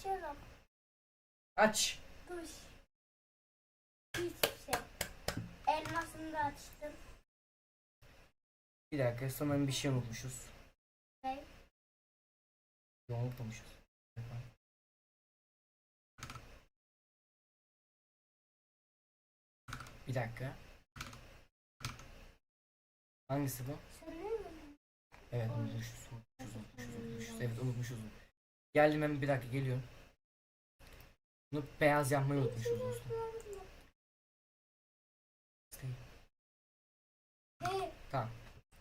Açıyorum. Aç. Duş. Hiçbir şey. Elmasını da açtım. Bir dakika sanırım bir şey unutmuşuz. Ne? Yok unutmamışız. Bir dakika. Hangisi bu? Evet unutmuşuz. Unutmuşuz, unutmuşuz, unutmuşuz. Evet unutmuşuz. Geldim hemen bir dakika geliyorum. Bunu beyaz yapmayı unutmuşuz dostum. Tamam.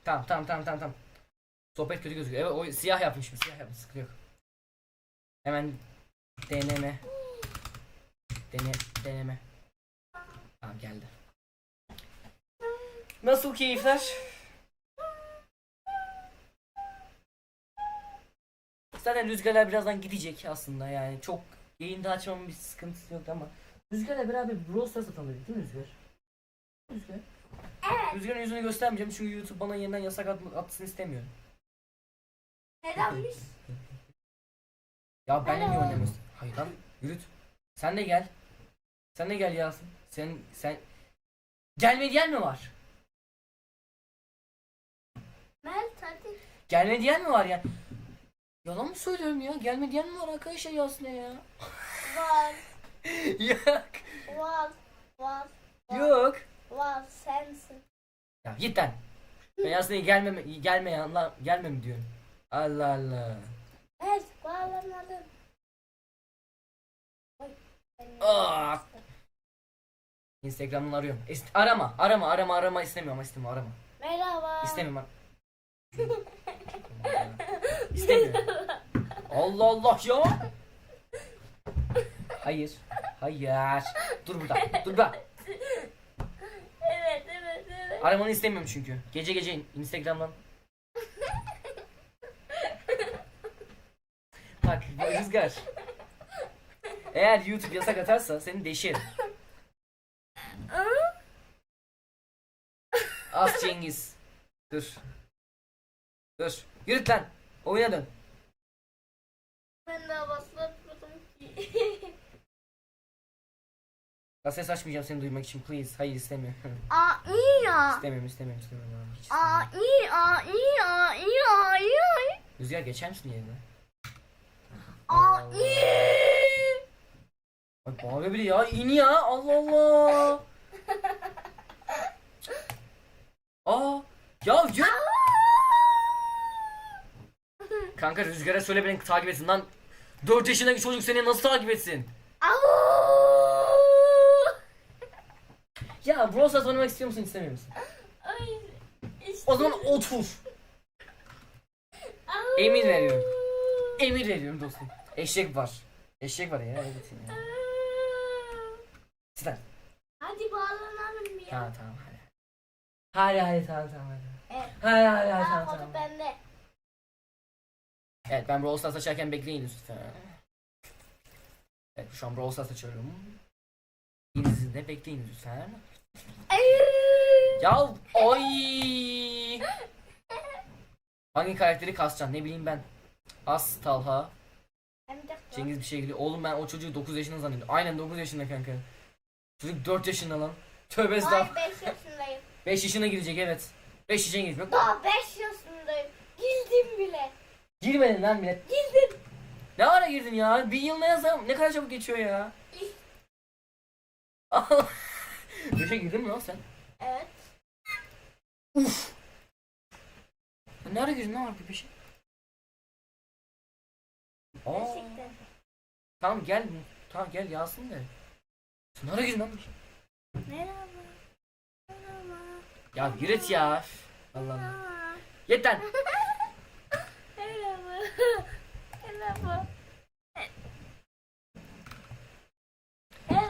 Tamam tamam tamam tamam tamam. Sohbet kötü gözüküyor. Evet o siyah yapmışım. Siyah yapmış. Sıkıntı yok. Hemen deneme. Dene, deneme. Tamam geldi. Nasıl keyifler? Zaten rüzgarlar birazdan gidecek aslında yani çok yayında açmamın bir sıkıntısı yok ama Rüzgar'la beraber Brawl Stars atalım dedik değil mi Rüzgar? Rüzgar. Evet. Rüzgar'ın yüzünü göstermeyeceğim çünkü YouTube bana yeniden yasak at- atsın istemiyorum. Nedenmiş? Ya benle niye oynamıyorsun? Hayır lan yürüt. Sen de gel. Sen de gel Yasin. Sen sen gelme diyen mi var? Mert hadi. Gelme diyen mi var ya? Yalan mı söylüyorum ya? Gelme diyen mi var arkadaşlar Yasin'e ya? Var. yok. Var. Var. Yok. Var. Sensin. Ya git lan. Ben Yasin'e gelme gelme ya lan gelme mi diyorsun? Allah Allah. Mert bağlamadım. Aa. yaptım. Instagram'dan arıyorum. İst- arama, arama, arama, arama istemiyorum, istemiyorum, arama. Merhaba. İstemiyorum. İstemiyorum. Allah Allah ya. Hayır. Hayır. Dur burada. Dur burada. Evet evet evet. Aramanı istemiyorum çünkü. Gece gece Instagram'dan. Bak Rüzgar. Eğer YouTube yasak atarsa seni deşerim. As Cengiz. Dur. Dur. Yürü lan. Oyuna dön. Ben daha başlatmadım ki. Ya ses açmayacağım seni duymak için please. Hayır istemiyorum. Aa iyi ya. istemiyorum istemiyorum istemiyorum. Hiç Aa istemiyorum. iyi aa iyi aa iyi aa iyi aa. Rüzgar geçer misin yerine? Aa iyi. Bak bağırıyor biri ya. İn ya. Allah Allah. Aa. Ya yürü. Kanka Rüzgar'a söyle beni takip etsin lan. 4 yaşındaki çocuk seni nasıl takip etsin? Ya Brawl Stars oynamak istiyor musun istemiyor musun? Ay. işte- O zaman otur. Emir veriyorum. Emir veriyorum dostum. Eşek var. Eşek var ya. Evet ya. Sen. Hadi bağlanalım ya. Tamam tamam hadi. Hadi hadi tamam tamam hadi. Evet. Hadi hadi hadi Aa, tamam foto tamam. Evet ben Brawl Stars açarken bekleyin lütfen. Evet şu an Brawl Stars açıyorum. İkinizi de bekleyin lütfen. Ya ay. Hangi karakteri kasacaksın ne bileyim ben. As Talha. Cengiz bir şey geliyor. Oğlum ben o çocuğu 9 yaşında zannediyorum. Aynen 9 yaşında kanka. Çocuk 4 yaşında lan. Tövbe estağfurullah. 5 yaşındayım. 5 yaşına girecek evet. 5 yaşına girecek. Daha 5 yaşındayım. Girdim bile. Girmedin lan millet. Girdim. Ne ara girdin ya? Bir yıl ne yazam? Ne kadar çabuk geçiyor ya. Beşe girdin mi lan sen? Evet. Ne ara girdin lan harbi beşe? Aa, Gerçekten. tamam gel. Tamam gel yazsın da. Sen ne ara girdin lan beşe? Merhaba. Merhaba. Ya yürüt ya. Allah Allah. Merhaba. Yeter. Merhaba. Merhaba.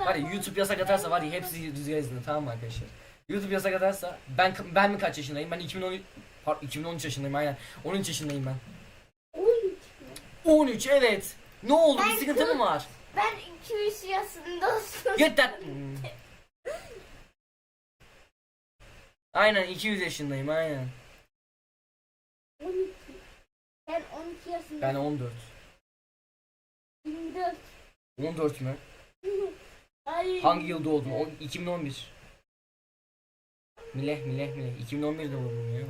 Var ya YouTube yasak atarsa var ya hepsi rüzgar izinde tamam mı arkadaşlar? YouTube yasak atarsa ben ben mi kaç yaşındayım? Ben 2013 pardon 2013 yaşındayım aynen. 13 yaşındayım ben. 13 mü? 13 evet. Ne oldu? Ben Bir sıkıntı mı var? Ben 200 yaşındasın. Yeter. Hmm. Aynen 200 yaşındayım aynen. 12. Ben 12 yaşındayım. Ben 14. 24. 14 mü? Ay. Hangi yıl doğdun? O 2011. Mileh mileh mileh. 2011 doğdum ya.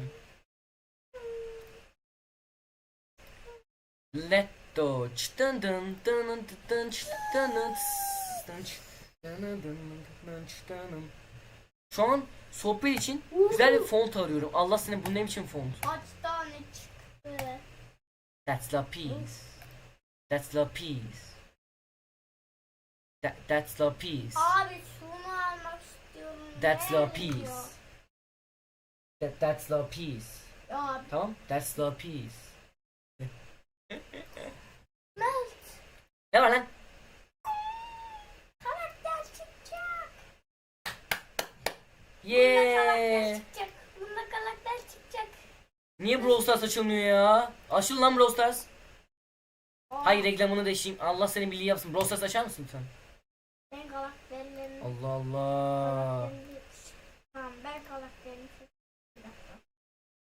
Letto. Çıtın dın dın dın çıtın dın. Şu an sohbet için güzel bir font arıyorum. Allah seni bu ne biçim font? Kaç tane çıktı? That's the piece. That's the piece. That, that's the piece. Abi şunu almak istiyorum. That's the piece. That, that's the piece. Ya Tamam? That's the piece. Mert. Ne var lan? Karakter çıkacak. Bunda Yeah. karakter çıkacak. Bunda karakter çıkacak. Niye Brawl Stars açılmıyor ya? Açıl lan Brawl Stars. Aa, Hayır reklamını değişeyim. Allah seni bildiği yapsın. Brawl Stars açar mısın lütfen? Allah Allah. Tamam ben.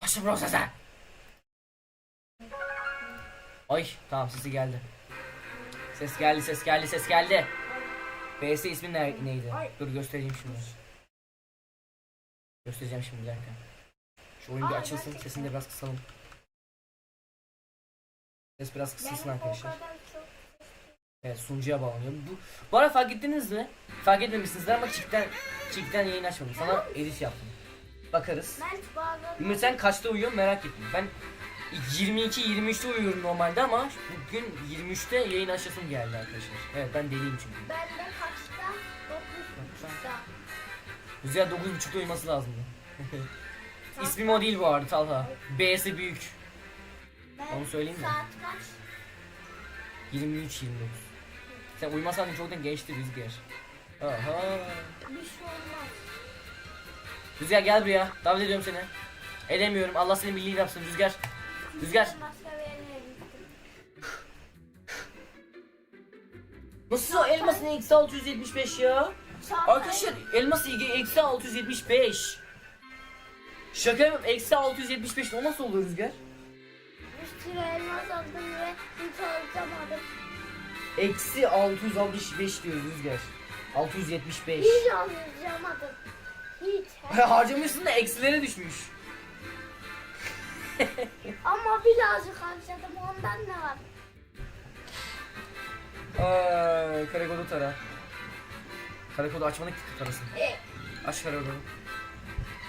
Açıl Brawl Stars'a. Ay tamam sesi geldi. Ses geldi ses geldi ses geldi. BS ismi ne, neydi? Dur göstereyim şimdi. Göstereceğim şimdi bir dakika. Şu oyun bir açılsın. Sesini de biraz kısalım. Ses biraz kısılsın arkadaşlar. Evet sunucuya bağlanıyor. Bu, bu arada fark ettiniz mi? Fark etmemişsinizdir ama çiftten, çiftten yayın açmadım. Sana edit yaptım. Bakarız. Ümit sen kaçta uyuyorsun merak ettim. Ben 22-23'te uyuyorum normalde ama bugün 23'te yayın açasım geldi arkadaşlar. Evet ben deliyim çünkü. Ben de kaçta? 9.30'da. Rüzgar 9.30'da uyuması lazımdı. İsmim o değil bu arada Talha. B'si büyük. Ben Onu söyleyeyim mi? Saat kaç? 23-29. Sen uyumasan çoktan geçti Rüzgar. Aha. Bir şey olmaz. Rüzgar gel buraya. Davet ediyorum seni. Edemiyorum. Allah seni bildiğini yapsın Rüzgar. Rüzgar. Nasıl elmasın eksi 675 ya? Arkadaşlar elmas ilgi eksi 675. Şaka yapıyorum eksi 675 o nasıl oluyor Rüzgar? Bir sürü elmas aldım ve hiç alamadım. Eksi 665 diyor Rüzgar. 675. Hiç alamadım. Hiç. Harcamışsın da eksilere düşmüş. Ama birazcık harcadım ondan ne var? Ay karakodu tara. Karakodu açmadık ki tarasın. Aç karakodu.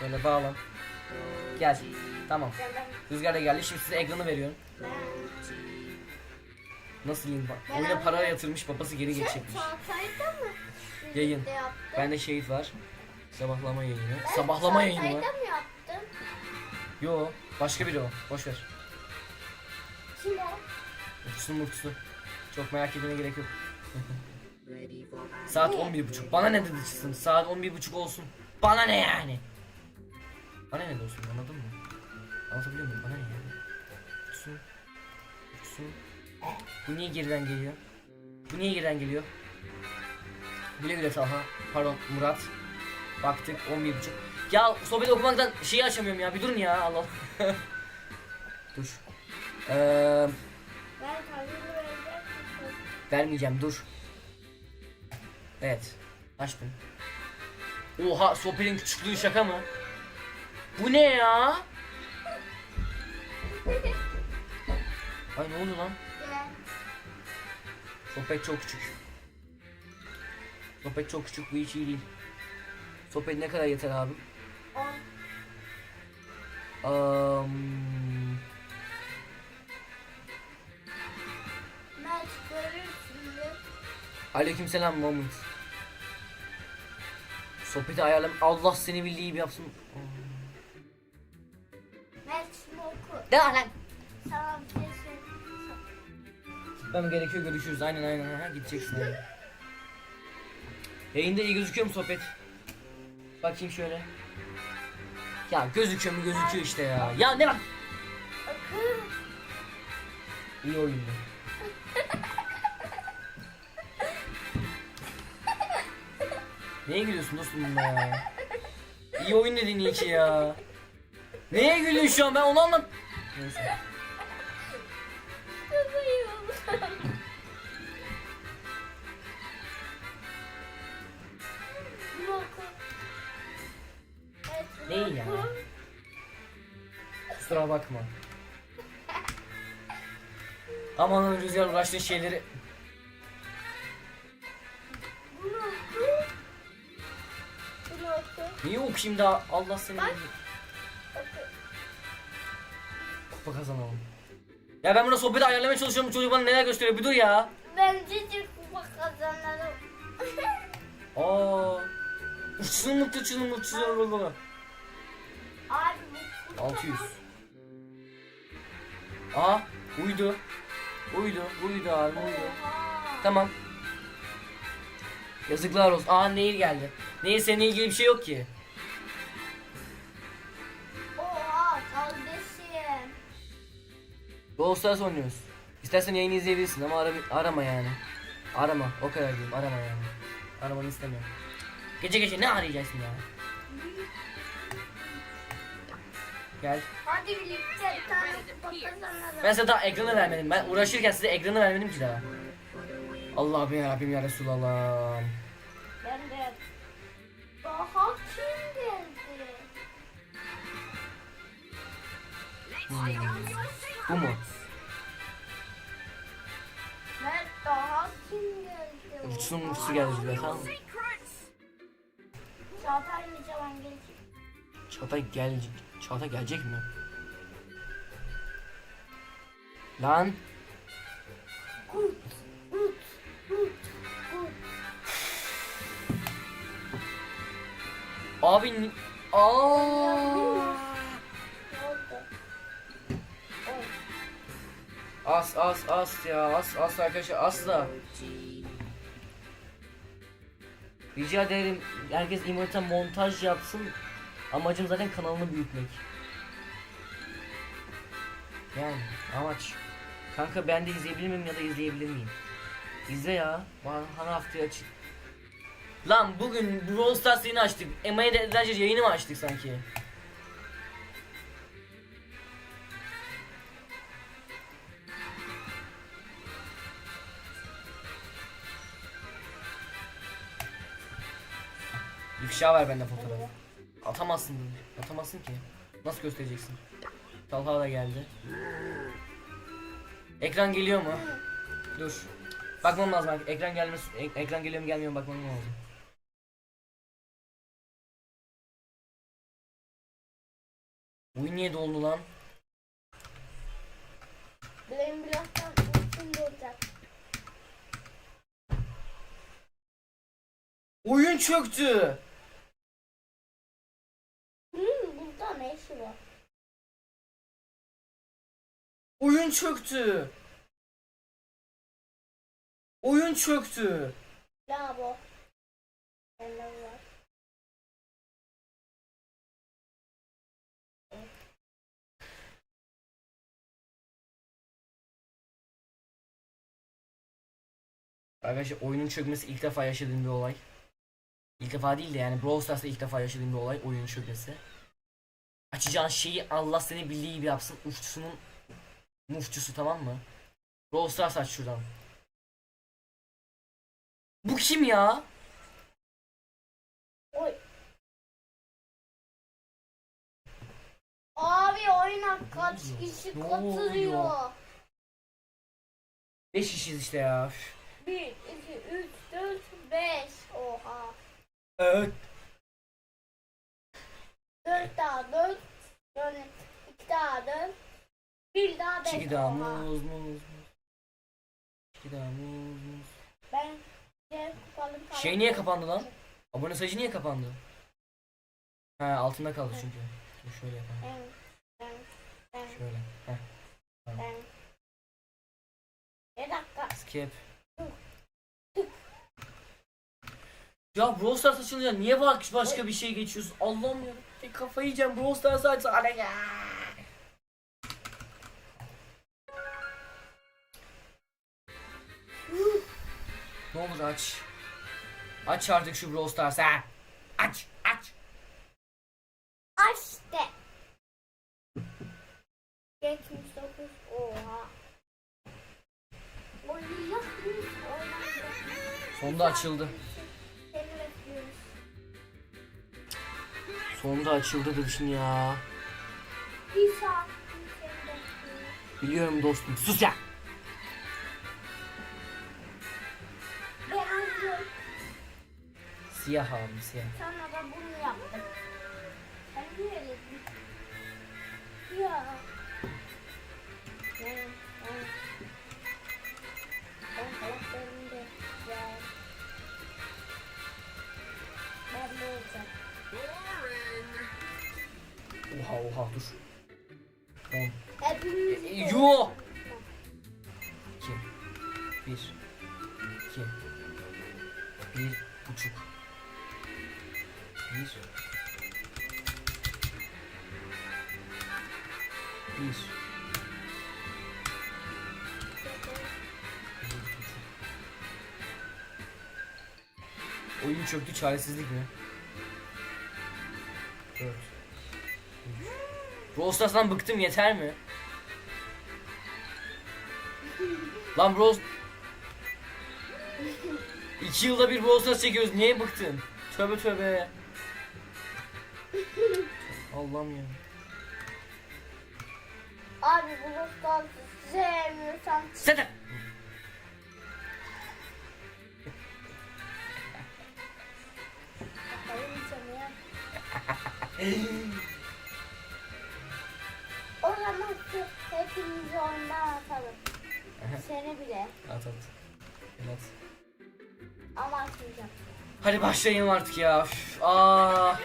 Böyle bağlan. Gel. Tamam. Rüzgar da geldi. Şimdi size ekranı veriyorum. ben. Nasıl yiyeyim bak. Ben Oyuna para yatırmış babası geri Sen geçecekmiş. Çağatay'da mı? Yayın. birlikte yaptın? Bende şehit var. Sabahlama yayını. Ben Sabahlama yayını var. Çağatay'da mı yaptın? Yo, başka biri o. Boş ver. Kim o? Mutlusu mutlusu. Çok merak etmene gerek yok. Saat 11.30. Bana ne dedi çıksın? Saat 11.30 olsun. Bana ne yani? Bana ne de olsun anladın mı? Anlatabiliyor muyum? Bana ne yani? Bu niye geriden geliyor? Bu niye geriden geliyor? Güle güle Talha. Pardon Murat. Baktık 11.30. Ya sohbet okumaktan şeyi açamıyorum ya. Bir durun ya Allah. Dur. Misin? Vermeyeceğim dur. Evet. Açtım. Oha sohbetin küçüklüğü şaka mı? Bu ne ya? Ay ne oldu lan? Sohbet çok küçük. Sohbet çok küçük bu hiç iyi değil. Sohbet ne kadar yeter abi? On. Um, Mert görürsün de. aleykümselam Mahmut. Sohbeti ayarlam. Allah seni bildiği gibi yapsın. Mert şunu oku. Devam lan. Tamam gerekiyor görüşürüz. Aynen aynen. Ha, gideceksin. aynen. Yayında iyi gözüküyor mu sohbet? Bakayım şöyle. Ya gözüküyor mu gözüküyor işte ya. Ya ne bak. İyi oyundu. Neye gülüyorsun dostum bunda ya? İyi oyun dedin iyi ki ya. Neye gülüyorsun şu an ben onu anlam. Neyse. Aman Rüzgar uğraştığın şeyleri niye okuyayım da Allah seni Bak. kupa kazanalım. Ya ben burada sohbeti ayarlamaya çalışıyorum bu çocuk bana neler gösteriyor bir dur ya. Bence de kupa kazanalım. Aa. Uçsun mutlu uçsun mutlu uçsun Abi bu kupa 600. Aa uydu. Uydu uydu abi uydu. Tamam. Yazıklar olsun. Aa Nehir geldi. Nehir seninle ilgili bir şey yok ki. Oha kardeşim. Brawl Stars oynuyoruz. İstersen yayını izleyebilirsin ama ara, arama yani. Arama. O kadar diyeyim. Arama yani. Aramanı istemiyorum. Gece gece ne arayacaksın ya? Gel. Hadi birlikte bir tane. Ben size daha ekranı vermedim. Ben uğraşırken size ekranı vermedim ki daha. Allah'ım ya Rabbim ya Resulallah. Ben de. Daha kim geldi? Bu mu? Daha kim geldi? Uçsun uçsu geldi şuraya tamam mı? Çağatay mı gelecek? Çağatay gelecek. Çağatay gelecek mi? Lan. Abi Aa. As as as ya as as arkadaşlar asla. Rica ederim herkes imota montaj yapsın. Amacım zaten kanalını büyütmek. Yani amaç. Kanka ben de izleyebilir miyim ya da izleyebilir miyim? İzle ya. Bana hani haftaya açık. Lan bugün Brawl Stars yayını açtık. Emma'ya da Adventure yayını mı açtık sanki? İfşa ver benden fotoğraf. Atamazsın. Atamazsın ki. Nasıl göstereceksin? Talha da geldi. Ekran geliyor mu? Dur. Bakmam lazım. Ekran gelmesi ek- ekran geliyor mu gelmiyor mu bakmam lazım. Bu niye doldu lan? Benim birazdan uçsun olacak. Oyun çöktü. Hmm, burada ne işi var? Oyun çöktü. Oyun çöktü. Bravo. Arkadaşlar oyunun çökmesi ilk defa yaşadığım bir olay. İlk defa değil de yani Brawl Stars'ta ilk defa yaşadığım bir olay oyunun çökmesi. Açacağın şeyi Allah seni bildiği gibi yapsın. Uççusunun mufçusu tamam mı? Brawl Stars aç şuradan. Bu kim ya? Oy. Abi oyuna kaç kişi Ne katılıyor? oluyor? 5 kişiyiz işte ya. Üf. 1, 2, 3, 4, 5. Oha. Evet. 4 daha 4. Yani 2 daha 4. 1 daha 5. Çiki daha muz muz muz. Çiki daha muz muz. Ben diğer kupalım falan. Şey niye kapandı lan? Abone sayıcı niye kapandı? Ha altında kaldı çünkü. Dur şöyle yapalım. Ben, ben, ben, Şöyle. Heh. ben. Bir dakika. Skip. Ya Brawl Stars açılınca niye bak başka bir şey geçiyorsun? Allah'ım ya. E, kafayı yiyeceğim Brawl Stars açsana ya. Ne olur aç. Aç artık şu Brawl Stars ha. Aç aç. Açtı. 79. Oha. Sonunda açıldı. Sonunda açıldı demişsin ya. Bir saat bekliyorum. Biliyorum dostum. Sus ya. Siyah abi siyah. Sana da bunu yaptım. Sen niye öyle Ya. Ben, ben, ben ya. Ben de olacağım. Oha oha dur. On. Hepimiz E, Yo. İki. Bir. İki. Bir buçuk. Bir buçuk. Oyun çöktü çaresizlik mi? Üç. Brawl Stars'tan bıktım yeter mi? Lan Brawl... İki yılda bir Brawl Stars çekiyoruz niye bıktın? Tövbe tövbe. Allah'ım ya. Abi bu dostlar sevmiyorsan ya. O zaman şu hepimizi ondan atalım. Seni bile. At at. Evet. Ama atmayacağım. Hadi başlayalım artık ya. Üf, Aa.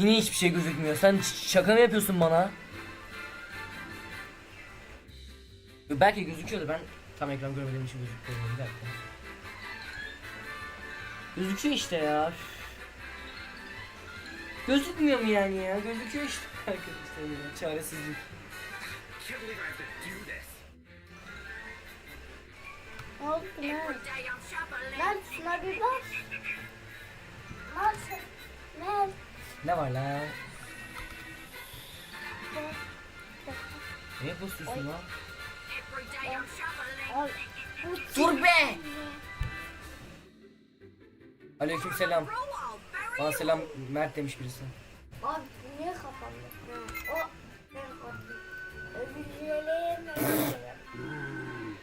Yine hiçbir şey gözükmüyor. Sen şaka mı yapıyorsun bana? Belki gözüküyordu ben tam ekran görmediğim için gözükmüyor. Bir dakika. Gözüküyor işte ya. Gözükmüyor mu yani ya? Gözüküyor işte arkadaşlar ya. Çaresizlik. Lan şuna bir bak. Lan sen. Ne var la? Niye basıyorsun lan? Dur be! Aleyküm selam. Bana selam Mert demiş birisi. Abi niye kapandı? O ben kapattım. Öbürlerim öbürlerim.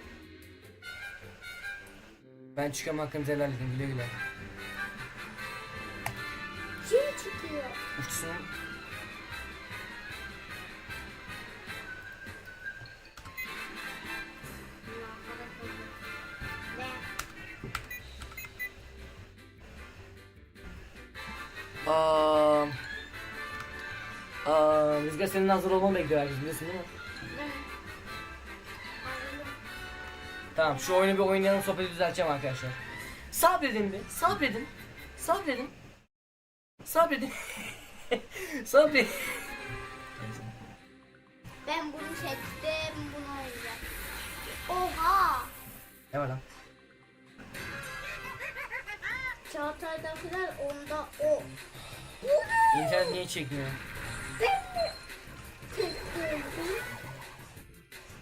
Ben çıkıyorum hakkınızı helal edin güle güle. Çıkıyor? Uçsun. Aa, aa, Rüzgar senin hazır olmanı bekliyor herkes biliyorsun değil mi? Anladım. Tamam şu oyunu bir oynayalım sohbeti düzelteceğim arkadaşlar. Sabredin bir sabredin. Sabredin. Sabredin. Sabredin. Ben bunu çektim, bunu oynayacağım. Oha! ne var lan? Çağatay'dakiler onda o. Bu ne? İnternet niye çekmiyor? Ben mi tek?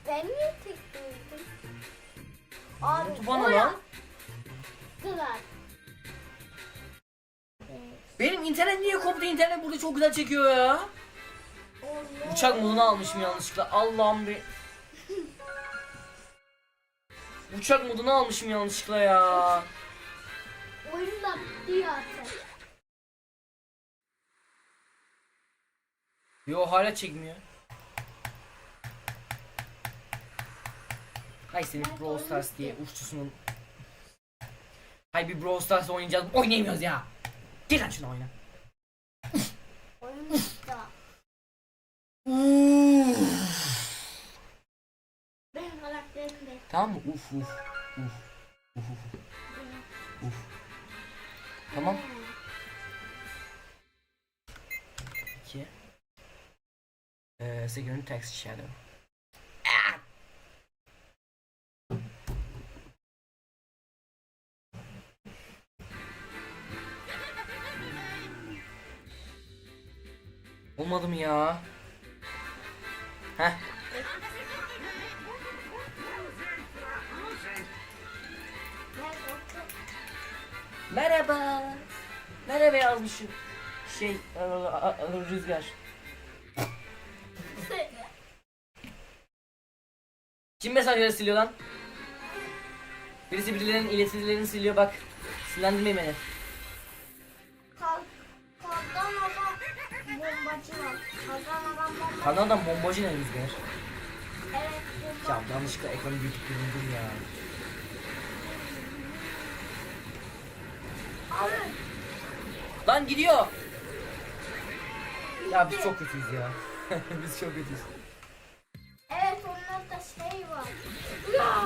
Ben niye tek? Abi bana o lan? Evet. Benim internet niye koptu? İnternet burada çok güzel çekiyor ya. Allah. Uçak modunu almışım yanlışlıkla. Allah'ım bir. Uçak modunu almışım yanlışlıkla ya. Oyun da bitti zaten. Yo hala çekmiyor. Hay senin Brawl Stars diye uççusunun. Hay bir Brawl Stars oynayacağız. Oynayamıyoruz ya. Gel lan şunu oyna. Tamam mı? Uf uf. Uf. Uf uf. Uf. Tamam. İki. Ee, Second Text Shadow. Olmadı mı ya? Heh. Merhaba. Merhaba yazmışım. Şey, rüzgar. Kim mesajları siliyor lan? Birisi birilerinin iletilerini siliyor bak. Sinirlendirmeyin beni. Kalkan adam bombacı. Ne rüzgar? Evet Ya yanlışlıkla ekranı büyütüp bulundum ya. Abi. Lan gidiyor. Ya biz çok kötüyüz ya. biz çok kötüyüz. Evet onlarda şey var. Ya.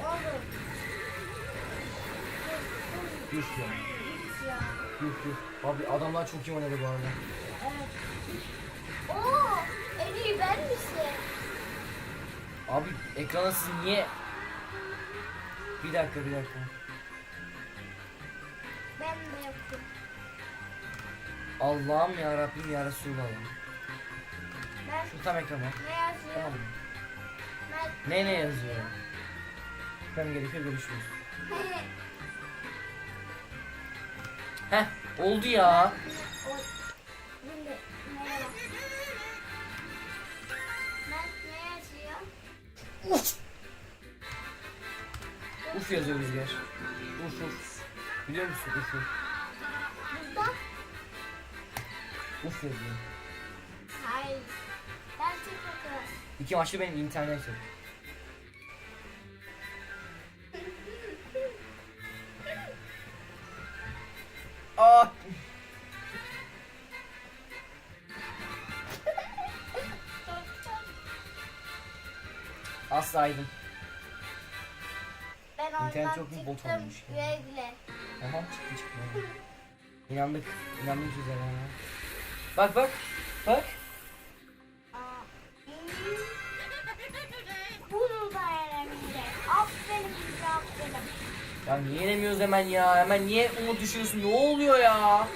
Oğlum. Yuh ya. Yuh yuh. Abi adamlar çok iyi oynadı bu arada. Evet. Oo, en iyi ben misin? Abi ekrana siz niye... Bir dakika bir dakika. Ben de yaptım. Allah'ım ya Rabbim ya Resulallah. Ben Şu tam ekrana. ne yazıyor? Tamam? Ben Ne ne yazıyor? Efendim gerekiyor görüşürüz. Heh oldu ya. yazıyor? Uf yazıyor Rüzgar. Uf uf. Biliyor musun uf uf. Uf yazıyor. Hayır. Ben TikTok'ı. İki maçlı benim internet yok. Aa. Aslaydım. Ben İnternet oradan çok mu bot olmuş? Güle güle. Aha çıktı çıktı. İnandık. İnandık ha. Bak bak. Bak. Niye yenemiyoruz hemen ya? Hemen niye umut düşüyorsun? Ne oluyor ya?